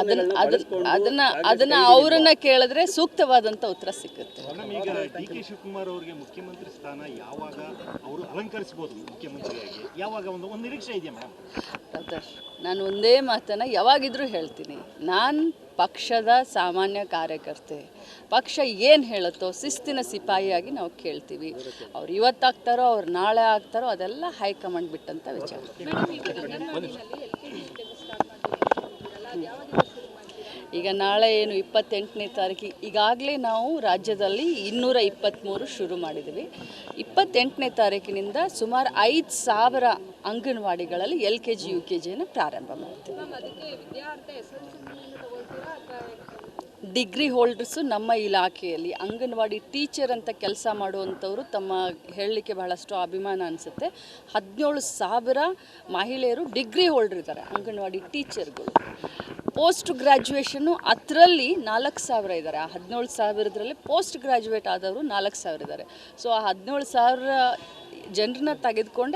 ಅದನ್ನ ಅದನ್ನ ಅದನ್ನ ಅದನ್ನ ಅವರನ್ನ ಕೇಳಿದ್ರೆ ಸೂಕ್ತವಾದಂತ ಉತ್ತರ ಸಿಕ್ಕುತ್ತೆ ಈಗ ಡಿ ಕೆ ಶಿವಕುಮಾರ್ ಅವರಿಗೆ ಮುಖ್ಯಮಂತ್ರಿ ಸ್ಥಾನ ಯಾವಾಗ ಅವರು ಅಲಂಕರಿಸಬಹುದು ಮುಖ್ಯಮಂತ್ರಿಯಾಗಿ? ಯಾವಾಗ ಒಂದು ಒಂದು ನಿರೀಕ್ಷೆ ಇದೆಯಾ ಮೇಡಮ್? ನಾನು ಒಂದೇ ಮಾತನ್ನ ಯಾವಾಗಿದ್ರೂ ಹೇಳ್ತೀನಿ. ನಾನು ಪಕ್ಷದ ಸಾಮಾನ್ಯ ಕಾರ್ಯಕರ್ತೆ. ಪಕ್ಷ ಏನು ಹೇಳುತ್ತೋ ಶಿಸ್ತಿನ ಸಿಪಾಯಿಯಾಗಿ ನಾವು ಕೇಳ್ತೀವಿ. ಅವ್ರು ಇವತ್ತಾಗ್ತಾರೋ ಅವ್ರು ನಾಳೆ ಆಗ್ತಾರೋ ಅದೆಲ್ಲ ಹೈಕಮಾಂಡ್ ಬಿಟ್ಟಂತ ವಿಚಾರ. ಈಗ ನಾಳೆ ಏನು ಇಪ್ಪತ್ತೆಂಟನೇ ತಾರೀಕಿಗೆ, ಈಗಾಗಲೇ ನಾವು ರಾಜ್ಯದಲ್ಲಿ ಇನ್ನೂರ ಇಪ್ಪತ್ತ್ಮೂರು ಶುರು ಮಾಡಿದ್ದೀವಿ. ಇಪ್ಪತ್ತೆಂಟನೇ ತಾರೀಕಿನಿಂದ ಸುಮಾರು ಐದು ಸಾವಿರ ಅಂಗನವಾಡಿಗಳಲ್ಲಿ L K G, U K ಜಿಯನ್ನು ಪ್ರಾರಂಭ ಮಾಡ್ತೀವಿ. ಡಿಗ್ರಿ ಹೋಲ್ಡರ್ಸು ನಮ್ಮ ಇಲಾಖೆಯಲ್ಲಿ. ಅಂಗನವಾಡಿ ಟೀಚರ್ ಅಂತ ಕೆಲಸ ಮಾಡುವಂಥವರು ತಮ್ಮ ಹೇಳಲಿಕ್ಕೆ ಬಹಳಷ್ಟು ಅಭಿಮಾನ ಅನಿಸುತ್ತೆ. ಹದಿನೇಳು ಸಾವಿರ ಮಹಿಳೆಯರು ಡಿಗ್ರಿ ಹೋಲ್ಡರ್ ಇದ್ದಾರೆ ಅಂಗನವಾಡಿ ಟೀಚರ್ಗಳು. ಪೋಸ್ಟ್ ಗ್ರ್ಯಾಜುಯೇಷನ್ನು ಅದರಲ್ಲಿ ನಾಲ್ಕು ಸಾವಿರ ಇದ್ದಾರೆ. ಆ ಹದಿನೇಳು ಸಾವಿರದ್ರಲ್ಲಿ ಪೋಸ್ಟ್ ಗ್ರ್ಯಾಜುಯೇಟ್ ಆದವರು ನಾಲ್ಕು ಸಾವಿರ ಇದ್ದಾರೆ. ಸೊ, ಆ ಹದಿನೇಳು ಸಾವಿರ ಜನರನ್ನ ತೆಗೆದುಕೊಂಡೆ